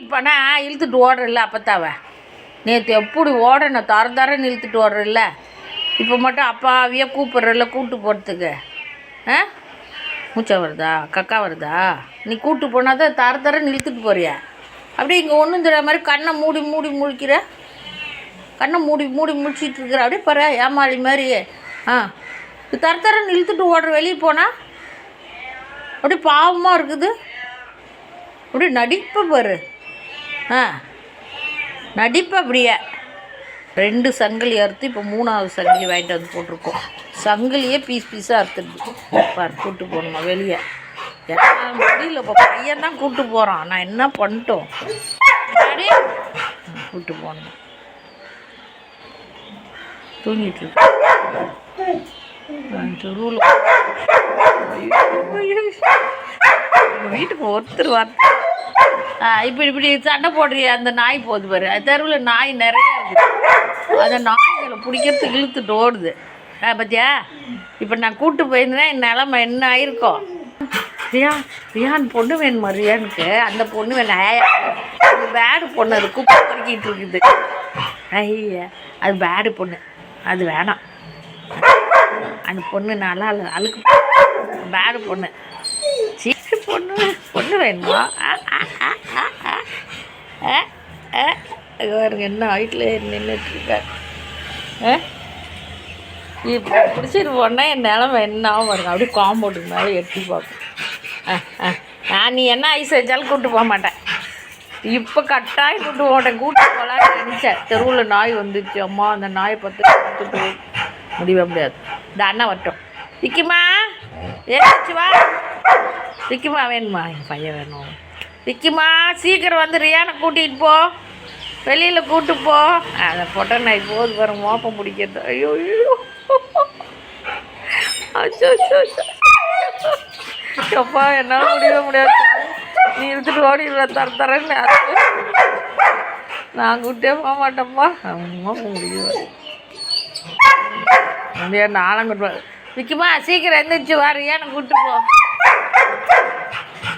இப்போனா இழுத்துட்டு ஓடுறல்ல அப்பத்தாவ? நேற்று எப்படி ஓடணும் தர தரன்னு இழுத்துட்டு ஓடுறல்ல? இப்போ மட்டும் அப்பாவியே கூப்பிட்றல கூப்பிட்டு போகிறதுக்கு ஆ? மூச்சா வருதா? கக்கா வருதா? நீ கூப்பிட்டு போனால் தான் தர தரன்னு இழுத்துட்டு போறியா? அப்படியே இங்கே ஒன்றும் தெரியாத மாதிரி கண்ணை மூடி மூடி முழிக்கிற? கண்ணை மூடி மூடி முழிச்சிட்டு இருக்கிற அப்படியே பாரு ஏமாளி மாதிரி. ஆ. தர தரன்னு இழுத்துட்டு ஓடுற வெளியே போனால் அப்படியே பாவமாக இருக்குது. அப்படியே நடிப்பு பாரு. ஆ. நடிப்பு அப்படியே. ரெண்டு சங்கிலி அறுத்து இப்போ மூணாவது சங்கிலி வாங்கிட்டு வந்து போட்டிருக்கோம். சங்கிலியே பீஸ் பீஸாக அறுத்துடுது பார் கூப்பிட்டு போகணுமா வெளியே? என்ன முடியல இப்போ பையன் தான் கூப்பிட்டு போகிறான் நான் என்ன பண்ணிட்டோம்? கூப்பிட்டு போகணும். தூங்கிட்டு தெருவில் வீட்டுக்கு ஒருத்தர் வார்த்தை இப்படி இப்படி சண்டை போடுறிய அந்த நாய் போகுது பாரு. தெருவில் நாய் நிறைய இருக்குது. அந்த நாய்களை பிடிக்கிறதுக்கு இழுத்துட்டு ஓடுது. ஆ பத்தியா? இப்போ நான் கூட்டு போயிருந்தேன் என் நிலமை என்ன ஆயிருக்கும் ரியான் ரியான் பொண்ணு வேணுமா ரியானுக்கு? அந்த பொண்ணு வேணும் அது பேடு பொண்ணு அது குப்பை பொறுக்கிட்டு இருக்குது. ஐயா அது பேடு பொண்ணு. அது வேணாம். அந்த பொண்ணு நல்லா அழுக்கு. பேடு பொண்ணு. பொண்ணு பொண்ணு வேணுமா? ஆ, ஆ, ஆ, ஆ. பாருங்க என்ன வீட்டில் நின்றுட்டுருக்க இப்போ பிடிச்சிட்டு போனால் என் நிலமை என்ன பாருங்க அப்படியே காம்பவுண்டுக்கு மேலே எட்டி பார்க்கும். ஆ ஆ நான் நீ என்ன ஐஸ் வச்சாலும் கூப்பிட்டு போக மாட்டேன். இப்போ கட்டாயம் கூட்டு போட்டேன் கூட்டு போகலான்னு நினச்சேன். தெருவில் நாய் வந்துச்சு. அம்மா அந்த நாயை பார்த்து கூப்பிட்டு முடியவே முடியாது. இந்த அண்ணா வரட்டும். விக்கிமா ஏதாச்சு வா. விக்கிமா வேணுமா? என் பையன் வேணும். விக்கிமா சீக்கிரம் வந்து ரியானை கூட்டிகிட்டு போ. வெளியில் கூட்டு போ. அதை பொட்டை நாய் போது வர மோப்பம் பிடிக்கிறது. ஐயோ ஐயோ. அச்சோ அச்சோ அப்பா என்னால் முடியவே முடியாது. நீ இருந்துட்டு ஓடிடுவ தர தரேன்னு நான் கூட்டே போக மாட்டேன்ப்பா அம்மா முடியும் முடியாது நானும் கூட்டு விற்குமா சீக்கிரம் எந்திரிச்சு வாரியா நான் கூப்பிட்டு போ. ハハハハ!